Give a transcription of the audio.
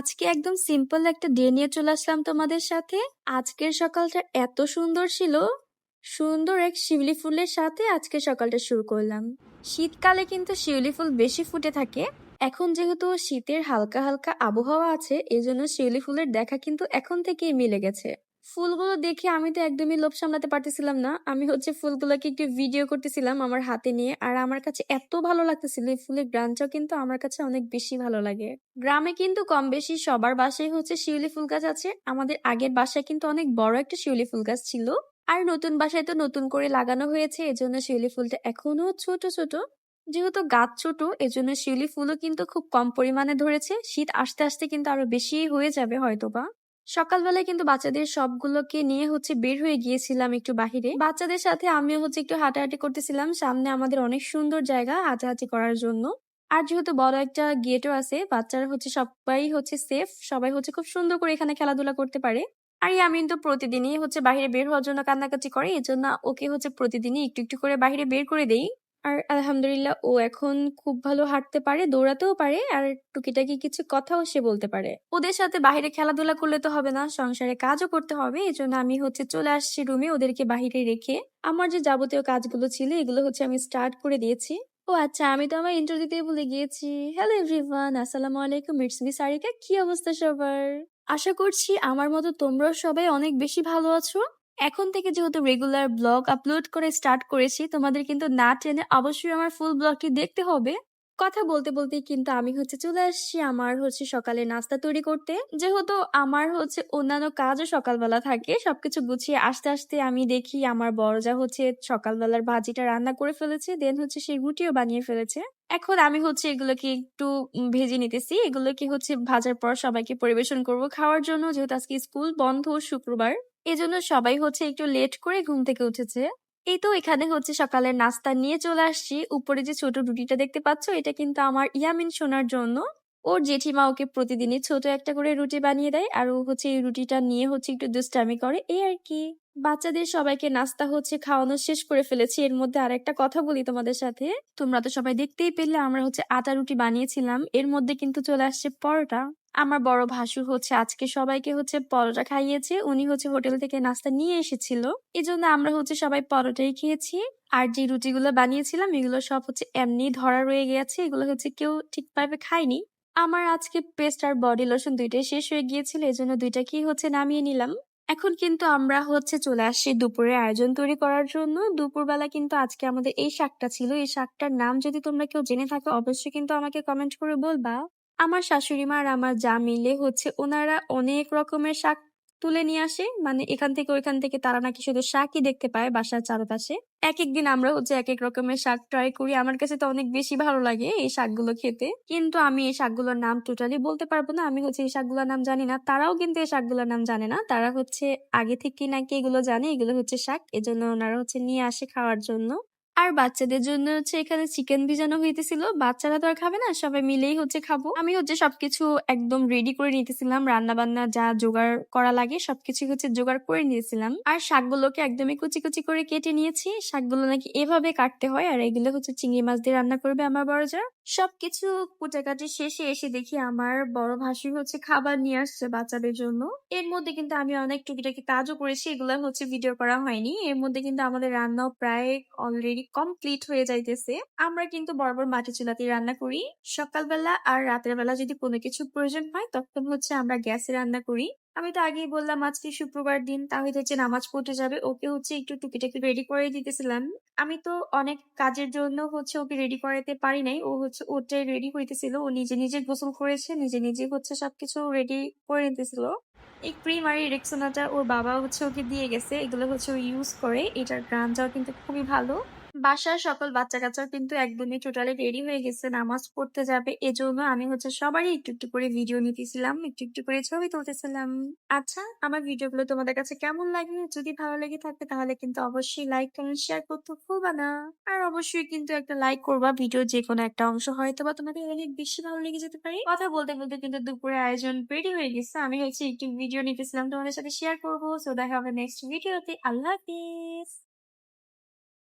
আজকে একদম সিম্পল একটা ডে নিয়ে চলে আসলাম তোমাদের সাথে। আজকের সকালটা এত সুন্দর ছিল। সুন্দর এক শিউলি ফুলের সাথে আজকে সকালটা শুরু করলাম। শীতকালে কিন্তু শিউলি ফুল বেশি ফুটে থাকে। এখন যেহেতু শীতের হালকা হালকা আবহাওয়া আছে, এজন্য শিউলি ফুলের দেখা কিন্তু এখন থেকেই মিলে গেছে। ফুলগুলো দেখে আমি তো একদমই লোভ সামলাতে পারতেছিলাম না। আমি হচ্ছে ফুলগুলোকে একটু ভিডিও করতেছিলাম আমার হাতে নিয়ে। আর আমার কাছে এত ভালো লাগতেছিল, এই ফুলের গ্রানটাও কিন্তু আমার কাছে অনেক বেশি ভালো লাগে। গ্রামে কিন্তু কম বেশি সবার বাসায় হচ্ছে শিউলি ফুল গাছ আছে। আমাদের আগের বাসায় কিন্তু অনেক বড় একটা শিউলি ফুল গাছ ছিল। আর নতুন বাসায় তো নতুন করে লাগানো হয়েছে, এজন্য শিউলি ফুলটা এখনও ছোট ছোট। যেহেতু গাছ ছোট, এজন্য শিউলি ফুলও কিন্তু খুব কম পরিমাণে ধরেছে। শীত আসতে আসতে কিন্তু আরও বেশি হয়ে যাবে হয়তোবা। সকালবেলায় কিন্তু বাচ্চাদের সবগুলোকে নিয়ে হচ্ছে বের হয়ে গিয়েছিলাম একটু বাহিরে। বাচ্চাদের সাথে আমিও হচ্ছে একটু হাঁটাহাঁটি করতেছিলাম। সামনে আমাদের অনেক সুন্দর জায়গা হাঁটাহাঁটি করার জন্য। আর যেহেতু বড় একটা গেটও আছে, বাচ্চারা হচ্ছে সবাই হচ্ছে সেফ সবাই হচ্ছে খুব সুন্দর করে এখানে খেলাধুলা করতে পারে। আর ইয়ামিন তো প্রতিদিনই হচ্ছে বাইরে বের হওয়ার জন্য কান্নাকাটি করে এই জন্য ওকে হচ্ছে প্রতিদিনই একটু একটু করে বাইরে বের করে দেই। আর আলহামদুলিল্লাহ ও এখন খুব ভালো হাঁটতে পারে, দৌড়াতেও পারে আর টুকিটাকি কিছু কথাও সে বলতে পারে। ওদের সাথে বাইরে খেলাধুলা করলে তো হবে না, সংসারে কাজও করতে হবে এই জন্য আমি হচ্ছে চলে আসছি রুমে ওদেরকে বাহিরে রেখে। আমার যে যাবতীয় কাজগুলো ছিল এগুলো হচ্ছে আমি স্টার্ট করে দিয়েছি। ও আচ্ছা আমি তো আমার ইন্টারভিউ দিতে ভুলে গিয়েছি। হ্যালো এভরিওয়ান আসসালামু আলাইকুম ইটস মি সারিকা, কি অবস্থা সবার? আশা করছি আমার মতো তোমরাও সবাই অনেক বেশি ভালো আছো। এখন থেকে যেহেতু রেগুলার ব্লগ আপলোড করে স্টার্ট করেছি, তোমাদের কিন্তু না টেনে অবশ্যই আমার ফুল ব্লগটি দেখতে হবে। কথা বলতে বলতে কিন্তু আমি হচ্ছে চলে আসছি আমার হচ্ছে সকালে নাস্তা তৈরি করতে। যেহেতু আমার হচ্ছে অন্যান্য কাজও সকালবেলা থাকে, সবকিছু গুছিয়ে আস্তে আস্তে আমি দেখি আমার বড়জা হচ্ছে সকালবেলার ভাজিটা রান্না করে ফেলেছে দেন হচ্ছে সেই রুটিও বানিয়ে ফেলেছে। এখন আমি হচ্ছে এগুলোকে একটু ভেজে নিতেছি, এগুলোকে হচ্ছে ভাজার পর সবাইকে পরিবেশন করব খাওয়ার জন্য, যেহেতু আজকে স্কুল বন্ধ শুক্রবার। এজন্য সবাই হচ্ছে একটু লেট করে ঘুম থেকে উঠেছে। এই তো এখানে হচ্ছে সকালের নাস্তা নিয়ে চলে আসছি। উপরে যে ছোট রুটিটা দেখতে পাচ্ছ, এটা কিন্তু আমার ইয়ামিন শোনার জন্য। ওর জেঠিমা ওকে প্রতিদিনই ছোট একটা করে রুটি বানিয়ে দেয় আর ও হচ্ছে এই রুটিটা নিয়ে হচ্ছে একটু দুষ্টামি করে। এই আর কি। বাচ্চাদের সবাইকে নাস্তা হচ্ছে খাওয়ানো শেষ করে ফেলেছি। এর মধ্যে আর একটা কথা বলি তোমাদের সাথে। তোমরা তো সবাই দেখতেই পেলে, আমরা হচ্ছে আটা রুটি বানিয়েছিলাম। এর মধ্যে কিন্তু চলে আসছে পরোটা। আমার বড় ভাসুর হচ্ছে, আজকে সবাইকে হচ্ছে পরোটা খাইয়েছে, উনি হচ্ছে হোটেল থেকে নাস্তা নিয়ে এসেছিল। এই জন্য আমরা হচ্ছে সবাই পরোটাই খেয়েছি। আর যে রুটিগুলো বানিয়েছিলাম, এগুলো সব হচ্ছে এমনি ধরা রয়ে গেছে, এগুলো হচ্ছে কেউ ঠিকভাবে খায়নি। আমার আজকে পেস্ট আর বডি লোশন দুইটাই শেষ হয়ে গিয়েছিল এই জন্য দুইটাকেই হচ্ছে নামিয়ে নিলাম। এখন কিন্তু আমরা হচ্ছে চলে আসছি দুপুরের আয়োজন তৈরি করার জন্য। দুপুরবেলা কিন্তু আজকে আমাদের এই শাকটা ছিল। এই শাকটার নাম যদি তোমরা কেউ জেনে থাকো, অবশ্যই কিন্তু আমাকে কমেন্ট করে বলবা। আমার শাশুড়ি মা আর আমার যা মিলে হচ্ছে ওনারা অনেক রকমের শাক তুলে নিয়ে আসে। মানে এখান থেকে ওইখান থেকে তারা নাকি শুধু শাকই দেখতে পায় বাসার চারপাশে। এক একদিন আমরা হচ্ছে এক এক রকমের শাক ট্রাই করি। আমার কাছে তো অনেক বেশি ভালো লাগে এই শাকগুলো খেতে। কিন্তু আমি এই শাকগুলোর নাম টোটালি বলতে পারব না। আমি হচ্ছে এই শাকগুলোর নাম জানি না। তারাও কিন্তু এই শাকগুলোর নাম জানে না। তারা হচ্ছে আগে থেকে নাকি এগুলো জানে। এগুলো হচ্ছে শাক। এজন্য ওনারা হচ্ছে নিয়ে আসে খাওয়ার জন্য। আর বাচ্চাদের জন্য হচ্ছে এখানে চিকেন ভিজানো হইতেছিল। বাচ্চারা তো আর খাবে না, সবাই মিলেই হচ্ছে খাব। আমি হচ্ছে সবকিছু একদম রেডি করে নিতেছিলাম। রান্না বান্না যা জোগাড় করা লাগে সবকিছু হচ্ছে জোগাড় করে নিয়েছিলাম। আর শাকগুলোকে একদমই কুচি কুচি করে কেটে নিয়েছি। শাকগুলো নাকি এভাবে কাটতে হয় আর এগুলো হচ্ছে চিংড়ি মাছ দিয়ে রান্না করবে আমার বড় যা সবকিছু কুটাকাটি শেষে এসে দেখি আমার বড় ভাসি হচ্ছে খাবার নিয়ে আসছে বাচ্চাদের জন্য। এর মধ্যে কিন্তু আমি অনেক টুকিটাকি কাজও করেছি, এগুলো হচ্ছে ভিডিও করা হয়নি। এর মধ্যে কিন্তু আমাদের রান্নাও প্রায় অলরেডি কমপ্লিট হয়ে যাইতেছে। আমরা কিন্তু বরাবর মাটি চুলাতে রান্না করি। সকালবেলা আর রাতের বেলা যদি কোনো কিছু প্রয়োজন হয়, তখন হচ্ছে আমরা গ্যাসে রান্না করি। আমি তো আগেই বললাম, আজকে শুক্রবার দিন, তাহলে হচ্ছে নামাজ পড়তে যাবে। ওকে হচ্ছে একটু টুকিটাকি রেডি করে দিতেছিলাম। আমি তো অনেক কাজের জন্য হচ্ছে ওকে রেডি করাতে পারি নাই। ও হচ্ছে ওটাই রেডি হইতেছিল। ও নিজে নিজে গোসল করেছে, নিজে নিজে হচ্ছে সবকিছু রেডি করে নিতেছিল। এই ক্রিম আর রেক্সোনাটা ওর বাবা হচ্ছে ওকে দিয়ে গেছে। এগুলো হচ্ছে ও ইউজ করে। এটার গ্রানটাও কিন্তু খুবই ভালো। বাসার সকল বাচ্চা কাচ্চা কিন্তু একদমই টোটালি রেডি হয়ে গেছে, নামাজ পড়তে যাবে, এজন্য আমি হচ্ছে সবারই একটু একটু করে ভিডিও নিতেছিলাম, একটু একটু করে ছবি তুলতেছিলাম। আচ্ছা আমার ভিডিওগুলো তোমাদের কাছে কেমন লাগে যদি ভালো লেগে থাকে তাহলে কিন্তু অবশ্যই লাইক কমেন্ট শেয়ার করতে ভুলবা না। আর অবশ্যই কিন্তু একটা লাইক করবা ভিডিও যে কোনো একটা অংশ হয়তো বা তোমাদের অনেক বেশি ভালো লেগে যেতে পারে। কথা বলতে বলতে কিন্তু দুপুরে আয়োজন রেডি হয়ে গেছে, আমি হচ্ছে একটু ভিডিও নিতেছিলাম, তোমাদের সাথে শেয়ার করব। সো দেখা হবে নেক্সট ভিডিওতে আল্লাহ হাফিজ।